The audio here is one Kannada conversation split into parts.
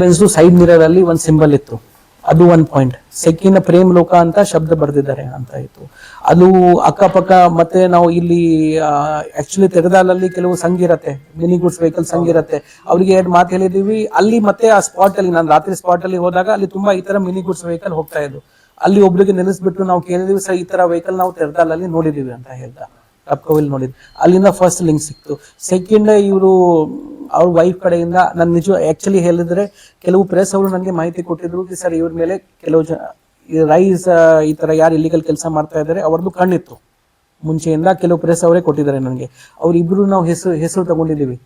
ಬೆನ್ಸ್ದು ಸೈಡ್ ಮಿರರ್ ಅಲ್ಲಿ ಒಂದು ಸಿಂಬಲ್ ಇತ್ತು. ಅದು ಒಂದ್ ಪಾಯಿಂಟ್ ಸೆಕ್ಕಿನ ಪ್ರೇಮ್ ಲೋಕ ಅಂತ ಶಬ್ದ ಬರೆದಿದ್ದಾರೆ ಅಂತ ಇತ್ತು ಅದು ಅಕ್ಕಪಕ್ಕ ಮತ್ತೆ ನಾವು ಇಲ್ಲಿ ಆಕ್ಚುಲಿ ತೆರೆದಾಲಲ್ಲಿ ಕೆಲವು ಸಂಘ ಇರತ್ತೆ. ಮಿನಿ ಗುಡ್ಸ್ ವೆಹಿಕಲ್ ಸಂಘ ಇರುತ್ತೆ. ಅವ್ರಿಗೆ ಎರಡು ಮಾತು ಹೇಳಿದೀವಿ. ಅಲ್ಲಿ ಮತ್ತೆ ಆ ಸ್ಪಾಟ್ ಅಲ್ಲಿ, ನಾನು ರಾತ್ರಿ ಸ್ಪಾಟ್ ಅಲ್ಲಿ ಹೋದಾಗ ಅಲ್ಲಿ ತುಂಬಾ ಈ ತರ ಮಿನಿ ಗುಡ್ಸ್ ವೆಹಿಕಲ್ ಹೋಗ್ತಾ ಇದ್ದು ಅಲ್ಲಿ ಒಬ್ರಿಗೆ ನಿಲ್ಲಿಸ್ಬಿಟ್ಟು ನಾವು ಕೇಳಿದೀವಿ, ಸರ್, ಈ ತರ ವೆಹಿಕಲ್ ನಾವು ತೆರೆದಾಲಲ್ಲಿ ನೋಡಿದೀವಿ ಅಂತ ಹೇಳ್ದ. ಕಪ್ಕೋವಿಲ್ ನೋಡಿದ್ರು. ಅಲ್ಲಿಂದ ಫಸ್ಟ್ ಲಿಂಕ್ ಸಿಕ್ತು. ಸೆಕೆಂಡ್ ಇವರು, ಅವ್ರ ವೈಫ್ ಕಡೆಯಿಂದ ನಾನು ನಿಜ ಆಕ್ಚುಲಿ ಹೇಳಿದ್ರೆ ಕೆಲವು ಪ್ರೆಸ್ ಅವರು ನನಗೆ ಮಾಹಿತಿ ಕೊಟ್ಟಿದ್ರು ಸರ್ ಇವ್ರ ಮೇಲೆ ಕೆಲವು ಜನ ರೈಸ್ ಈ ತರ ಯಾರು ಇಲ್ಲಿಗಲ್ ಕೆಲಸ ಮಾಡ್ತಾ ಇದ್ದಾರೆ ಅವ್ರದ್ದು ಕಣ್ಣಿತ್ತು. ಮುಂಚೆಯಿಂದ ಕೆಲವು ಪ್ರೆಸ್ ಅವರೇ ಕೊಟ್ಟಿದ್ದಾರೆ ನನಗೆ. ಅವ್ರಿಬ್ರು ನಾವು ಹೆಸರು ಹೆಸರು ತಗೊಂಡಿದ್ದೀವಿ.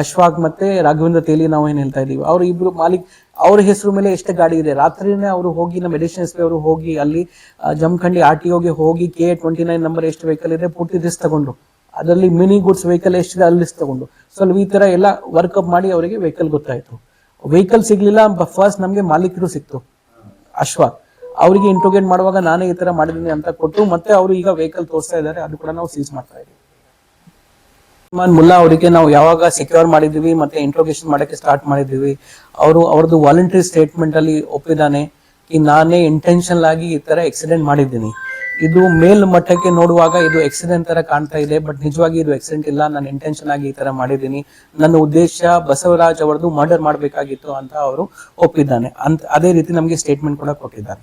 ಅಶ್ವಾಕ್ ಮತ್ತೆ ರಾಘವೇಂದ್ರ ತೇಲಿ ನಾವು ಏನ್ ಹೇಳ್ತಾ ಇದೀವಿ. ಅವ್ರ ಇಬ್ರು ಮಾಲಿಕ್, ಅವ್ರ ಹೆಸರು ಮೇಲೆ ಎಷ್ಟು ಗಾಡಿ ಇದೆ. ರಾತ್ರಿನೇ ಅವರು ಹೋಗಿ ನಮ್ಮ ಮೆಡಿಸಿನ್ಸ್ ಅವರು ಹೋಗಿ ಅಲ್ಲಿ ಜಮಖಂಡಿ ಆರ್ ಟಿ ಓಗೆ ಹೋಗಿ ಕೆ ಟ್ವೆಂಟಿ ನೈನ್ ನಂಬರ್ ಎಷ್ಟು ವೆಹಿಕಲ್ ಇದೆ, ಪೂರ್ತಿ ರಿಸ್ಕ್ ತಗೊಂಡು ಅದರಲ್ಲಿ ಮಿನಿ ಗುಡ್ಸ್ ವೆಹಿಕಲ್ ಎಷ್ಟಿದೆ, ಅಲ್ಲಿ ರಿಸ್ಕ್ ತಗೊಂಡು ಸೊ ಈ ತರ ಎಲ್ಲ ವರ್ಕಪ್ ಮಾಡಿ ಅವರಿಗೆ ವೆಹಿಕಲ್ ಗೊತ್ತಾಯ್ತು. ವೆಹಿಕಲ್ ಸಿಗ್ಲಿಲ್ಲ ಫಸ್ಟ್ ನಮಗೆ ಮಾಲೀಕರು ಸಿಕ್ತು ಅಶ್ವಾಕ್ ಅವರಿಗೆ ಇಂಟ್ರೋಗೇಟ್ ಮಾಡುವಾಗ ನಾನೇ ಈ ತರ ಮಾಡಿದ್ದೀನಿ ಅಂತ ಕೊಟ್ಟು ಮತ್ತೆ ಅವರು ಈಗ ವೆಹಿಕಲ್ ತೋರಿಸ್ತಾ ಇದ್ದಾರೆ, ಅದು ಕೂಡ ನಾವು ಸೀಸ್ ಮಾಡ್ತಾ ಇದ್ದೀವಿ ಇಮಾನ್ ಮುಲ್ಲಾ ಅವರಿಗೆ ನಾವು ಯಾವಾಗ ಸೆಕ್ಯೂರ್ ಮಾಡಿದ್ವಿ ಮತ್ತೆ ಇಂಟ್ರೋಗೇಷನ್ ಮಾಡಕ್ಕೆ ಸ್ಟಾರ್ಟ್ ಮಾಡಿದ್ವಿ. ಅವರು ಅವ್ರದ್ದು ವಾಲಂಟರಿ ಸ್ಟೇಟ್ಮೆಂಟ್ ಅಲ್ಲಿ ಒಪ್ಪಿದ್ದಾನೆ ಈ ನಾನೇ ಇಂಟೆನ್ಷನ್ ಆಗಿ ಈ ತರ ಆಕ್ಸಿಡೆಂಟ್ ಮಾಡಿದ್ದೀನಿ. ಇದು ಮೇಲ್ ಮಟ್ಟಕ್ಕೆ ನೋಡುವಾಗ ಇದು ಆಕ್ಸಿಡೆಂಟ್ ತರ ಕಾಣ್ತಾ ಇದೆ ಬಟ್ ನಿಜವಾಗಿ ಇದು ಆಕ್ಸಿಡೆಂಟ್ ಇಲ್ಲ. ನಾನು ಇಂಟೆನ್ಷನ್ ಆಗಿ ಈ ತರ ಮಾಡಿದ್ದೀನಿ. ನನ್ನ ಉದ್ದೇಶ ಬಸವರಾಜ್ ಅವರದ್ದು ಮರ್ಡರ್ ಮಾಡಬೇಕಾಗಿತ್ತು ಅಂತ ಅವರು ಒಪ್ಪಿದ್ದಾನೆ ಅಂತ, ಅದೇ ರೀತಿ ನಮಗೆ ಸ್ಟೇಟ್ಮೆಂಟ್ ಕೂಡ ಕೊಟ್ಟಿದ್ದಾರೆ.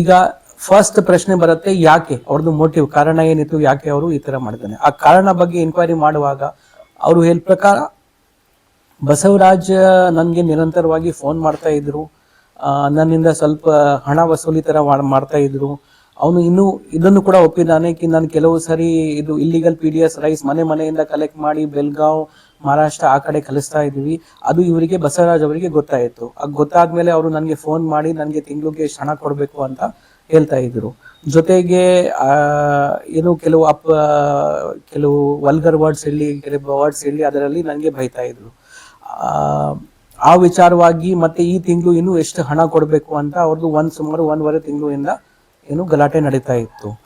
ಈಗ ಫಸ್ಟ್ ಪ್ರಶ್ನೆ ಬರುತ್ತೆ, ಯಾಕೆ? ಅವ್ರದ್ದು ಮೋಟಿವ್ ಕಾರಣ ಏನಿತ್ತು, ಯಾಕೆ ಅವರು ಈ ತರ ಮಾಡಿದ್ದಾನೆ ಆ ಕಾರಣ ಬಗ್ಗೆ ಇನ್ಕ್ವೈರಿ ಮಾಡುವಾಗ ಅವರು ಹೇಳ ಪ್ರಕಾರ, ಬಸವರಾಜ್, ನನಗೆ ನಿರಂತರವಾಗಿ ಫೋನ್ ಮಾಡ್ತಾ ಇದ್ರು. ನನ್ನಿಂದ ಸ್ವಲ್ಪ ಹಣ ವಸೂಲಿ ತರ ಮಾಡ್- ಮಾಡ್ತಾ ಇದ್ರು. ಅವನು ಇನ್ನೂ ಇದನ್ನು ಕೂಡ ಒಪ್ಪಿದ್ದಾನೆ ಕಿ, ನಾನು ಕೆಲವು ಸರಿ ಇದು illegal P D S rice ಮನೆ ಮನೆಯಿಂದ ಕಲೆಕ್ಟ್ ಮಾಡಿ ಬೆಲ್ಗಾವ್ ಮಹಾರಾಷ್ಟ್ರ ಆ ಕಡೆ ಕಲಿಸ್ತಾ ಇದ್ವಿ. ಅದು ಇವರಿಗೆ, ಬಸವರಾಜ್ ಅವರಿಗೆ ಗೊತ್ತಾಯಿತು. ಗೊತ್ತಾದ್ಮೇಲೆ ಅವರು ನನಗೆ ಫೋನ್ ಮಾಡಿ, ನನಗೆ ತಿಂಗಳಿಗೆ ಹಣ ಕೊಡಬೇಕು ಅಂತ ಹೇಳ್ತಾ ಇದ್ರು. ಜೊತೆಗೆ ಏನು ಕೆಲವು ಅಪ್ ಕೆಲವು ವಲ್ಗರ್ ವರ್ಡ್ಸ್ ಹೇಳಿ ಕೆಲವು ವರ್ಡ್ಸ್ ಹೇಳಿ ಅದರಲ್ಲಿ ನನಗೆ ಬೈತಾ ಇದ್ರು. ಆ, ವಿಚಾರವಾಗಿ ಮತ್ತೆ ಈ ತಿಂಗಳು ಇನ್ನು ಎಷ್ಟು ಹಣ ಕೊಡಬೇಕು ಅಂತ ಅವ್ರದ್ದು ಒಂದು ಸುಮಾರು ಒಂದೂವರೆ ತಿಂಗಳಿಂದ ಏನು ಗಲಾಟೆ ನಡೀತಾ ಇತ್ತು.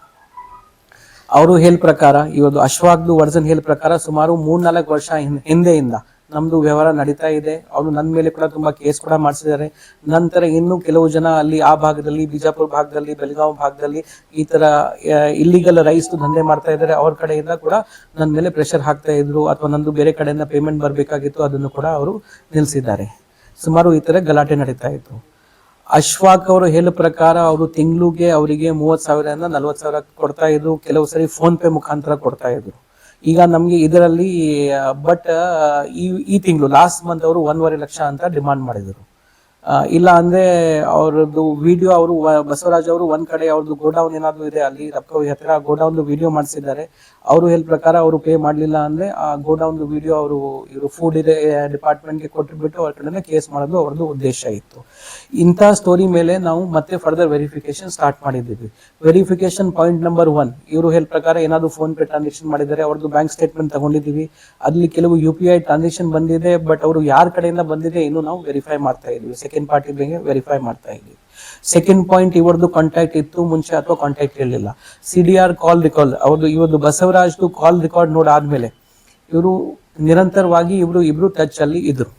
ಅವರು ಹೇಳ ಪ್ರಕಾರ ಇವತ್ತು ಅಶ್ವಾಗ್ದು ವರ್ಜನ್ ಹೇಳ ಪ್ರಕಾರ ಸುಮಾರು ಮೂರ್ನಾಲ್ಕು ವರ್ಷ ಹಿಂದೆಯಿಂದ ನಮ್ದು ವ್ಯವಹಾರ ನಡೀತಾ ಇದೆ. ಅವರು ನನ್ನ ಮೇಲೆ ಕೂಡ ತುಂಬಾ ಕೇಸ್ ಕೂಡ ಮಾಡಿಸಿದ್ದಾರೆ. ನಂತರ ಇನ್ನು ಕೆಲವು ಜನ ಅಲ್ಲಿ ಆ ಭಾಗದಲ್ಲಿ, ಬಿಜಾಪುರ ಭಾಗದಲ್ಲಿ, ಬೆಳಗಾವಿ ಭಾಗದಲ್ಲಿ ಈ ತರ ಇಲ್ಲಿಗಲ್ ರೈಸ್ ದಂಧೆ ಮಾಡ್ತಾ ಇದ್ದಾರೆ. ಅವ್ರ ಕಡೆಯಿಂದ ಕೂಡ ನನ್ನ ಮೇಲೆ ಪ್ರೆಷರ್ ಹಾಕ್ತಾ ಇದ್ರು ಅಥವಾ ನಂದು ಬೇರೆ ಕಡೆಯಿಂದ ಪೇಮೆಂಟ್ ಬರಬೇಕಾಗಿತ್ತು ಅದನ್ನು ಕೂಡ ಅವರು ನಿಲ್ಲಿಸಿದ್ದಾರೆ ಸುಮಾರು ಈ ತರ ಗಲಾಟೆ ನಡೀತಾ ಇತ್ತು. ಅಶ್ವಾಕ್ ಅವರು ಹೇಳೋ ಪ್ರಕಾರ ಅವರು ತಿಂಗಳಿಗೆ ಅವರಿಗೆ ಮೂವತ್ತು ಸಾವಿರದಿಂದ ನಲ್ವತ್ತು ಸಾವಿರ ಕೊಡ್ತಾ ಇದ್ರು. ಕೆಲವು ಸರಿ ಫೋನ್ ಪೇ ಮುಖಾಂತರ ಕೊಡ್ತಾ ಇದ್ರು. ಈಗ ನಮ್ಗೆ ಇದರಲ್ಲಿ ಬಟ್ ಈ ಈ ತಿಂಗಳು ಲಾಸ್ಟ್ ಮಂತ್ ಅವರು ಒಂದೂವರೆ ಲಕ್ಷ ಅಂತ ಡಿಮಾಂಡ್ ಮಾಡಿದ್ರು. ಇಲ್ಲ ಅಂದ್ರೆ ಅವ್ರದ್ದು ವಿಡಿಯೋ ಅವರು ಬಸವರಾಜ್ ಅವರು ಒಂದ್ ಕಡೆ ಅವ್ರದ್ದು ಗೋಡೌನ್ ಏನಾದ್ರು ಇದೆ, ಅಲ್ಲಿ ರಪ್ಕವಿ ಹತ್ರ ಗೋಡೌನ್ ವಿಡಿಯೋ ಮಾಡಿಸಿದ್ದಾರೆ. ಅವರು ಹೇಳ ಪ್ರಕಾರ ಅವರು ಪೇ ಮಾಡ್ಲಿಲ್ಲ ಅಂದ್ರೆ ಆ ಗೋಡೌನ್ ವಿಡಿಯೋ ಅವರು, ಇವರು ಫುಡ್ ಇದೆ ಡಿಪಾರ್ಟ್ಮೆಂಟ್ಗೆ ಕೊಟ್ಟಿಬಿಟ್ಟು ಅವ್ರ ಕಡೆ ಕೇಸ್ ಮಾಡೋದು ಅವ್ರದ್ದು ಉದ್ದೇಶ ಇತ್ತು. ಇಂಥ ಸ್ಟೋರಿ ಮೇಲೆ ನಾವು ಮತ್ತೆ ಫರ್ದರ್ ವೆರಿಫಿಕೇಶನ್ ಸ್ಟಾರ್ಟ್ ಮಾಡಿದ್ದೀವಿ. ವೆರಿಫಿಕೇಶನ್ ಪಾಯಿಂಟ್ ನಂಬರ್ ಒನ್ ಇವರು ಹೇಳ ಪ್ರಕಾರ ಏನಾದ್ರು ಫೋನ್ ಪೇ ಟ್ರಾನ್ಸಾಕ್ಷನ್ ಮಾಡಿದ್ದಾರೆ, ಅವ್ರದ್ದು ಬ್ಯಾಂಕ್ ಸ್ಟೇಟ್ಮೆಂಟ್ ತಗೊಂಡಿದ್ದೀವಿ. ಅಲ್ಲಿ ಕೆಲವು ಯು ಪಿ ಐ ಟ್ರಾನ್ಸಾಕ್ಷನ್ ಬಂದಿದೆ ಬಟ್ ಅವರು ಯಾರ ಕಡೆಯಿಂದ ಬಂದಿದೆ, ಇನ್ನು ನಾವು ವೆರಿಫೈ ಮಾಡ್ತಾ ಇದೀವಿ ಸೆಕೆಂಡ್ ಪಾರ್ಟಿ ಬಗ್ಗೆ ವೆರಿಫೈ ಮಾಡ್ತಾ ಇದ್ವಿ ಸೆಕೆಂಡ್ ಪಾಯಿಂಟ್ ಇವ್ರದ್ದು ಕಾಂಟ್ಯಾಕ್ಟ್ ಇತ್ತು, ಮುಂಚೆ ಅಥವಾ ಕಾಂಟ್ಯಾಕ್ಟ್ ಇರಲಿಲ್ಲ. C D R call recall ಅವ್ರದ್ದು ಇವತ್ತು ಬಸವರಾಜ್ದು ಕಾಲ್ ರೆಕಾರ್ಡ್ ನೋಡಾದ್ಮೇಲೆ ಇವರು ನಿರಂತರವಾಗಿ ಇವರು ಇಬ್ರು ಟಚ್ ಅಲ್ಲಿ ಇದ್ರು.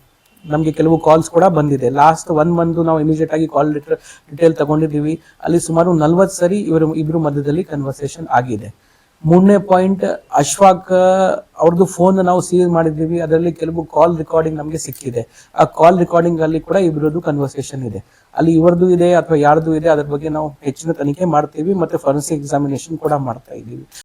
ನಮಗೆ ಕೆಲವು ಕಾಲ್ಸ್ ಕೂಡ ಬಂದಿದೆ. ಲಾಸ್ಟ್ ಒನ್ ಮಂತ್ ನಾವು ಇಮಿಡಿಯೇಟ್ ಆಗಿ ಕಾಲ್ ಡಿಟೇಲ್ ತಗೊಂಡಿದ್ದೀವಿ. ಅಲ್ಲಿ ಸುಮಾರು ನಲ್ವತ್ತು ಸರಿ ಇವರು ಇಬ್ರು ಮಧ್ಯದಲ್ಲಿ ಕನ್ವರ್ಸೇಷನ್ ಆಗಿದೆ. ಮೂರನೇ ಪಾಯಿಂಟ್, ಅಶ್ವಾಕ್ ಅವ್ರದ್ದು ಫೋನ್ ನಾವು ಸೀಸ್ ಮಾಡಿದ್ದೀವಿ. ಅದರಲ್ಲಿ ಕೆಲವು ಕಾಲ್ ರೆಕಾರ್ಡಿಂಗ್ ನಮಗೆ ಸಿಕ್ಕಿದೆ. ಆ ಕಾಲ್ ರೆಕಾರ್ಡಿಂಗ್ ಅಲ್ಲಿ ಕೂಡ ಇಬ್ಬರದ್ದು ಕನ್ವರ್ಸೇಷನ್ ಇದೆ. ಅಲ್ಲಿ ಇವರದ್ದು ಇದೆ ಅಥವಾ ಯಾರ್ದು ಇದೆ, ಅದ್ರ ಬಗ್ಗೆ ನಾವು ಹೆಚ್ಚಿನ ತನಿಖೆ ಮಾಡ್ತೀವಿ. ಮತ್ತೆ ಫಾರೆನ್ಸಿಕ್ ಎಕ್ಸಾಮಿನೇಷನ್ ಕೂಡ ಮಾಡ್ತಾ ಇದ್ದೀವಿ.